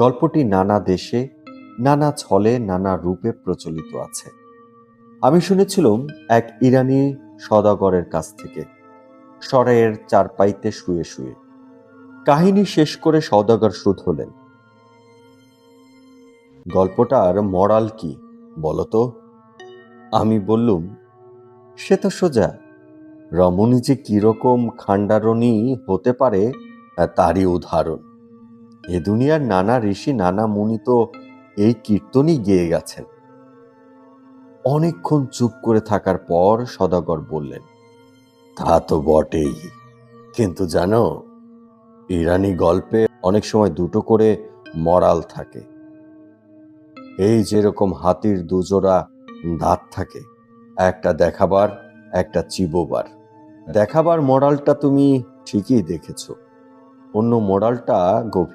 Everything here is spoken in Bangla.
গল্পটি নানা দেশে, নানা ছলে, নানা রূপে প্রচলিত আছে। আমি শুনেছিলাম এক ইরানি সদাগরের কাছ থেকে সরাইয়ের চারপাইতে শুয়ে শুয়ে। কাহিনী শেষ করে সদাগর সুদ হলেন, গল্পটার মরাল কি বলতো আমি বললুম, সে তো সোজা। রমণী যে কীরকম খান্ডারণী হতে পারে, তারই উদাহরণ। এ দুনিয়ার নানা ঋষি, নানা মুনি তো এই কীর্তনই গেয়ে গেছেন। অনেকক্ষণ চুপ করে থাকার পর সদাগর বললেন, তা তো বটেই। কিন্তু জানো, ইরানি গল্পে অনেক সময় দুটো করে মরাল থাকে। এই যেরকম হাতির দুজোড়া দাঁত থাকে, একটা দেখাবার, একটা চিবোবার। দেখাবার মরালটা তুমি ঠিকই দেখেছ, অন্য মোরালটা গভীর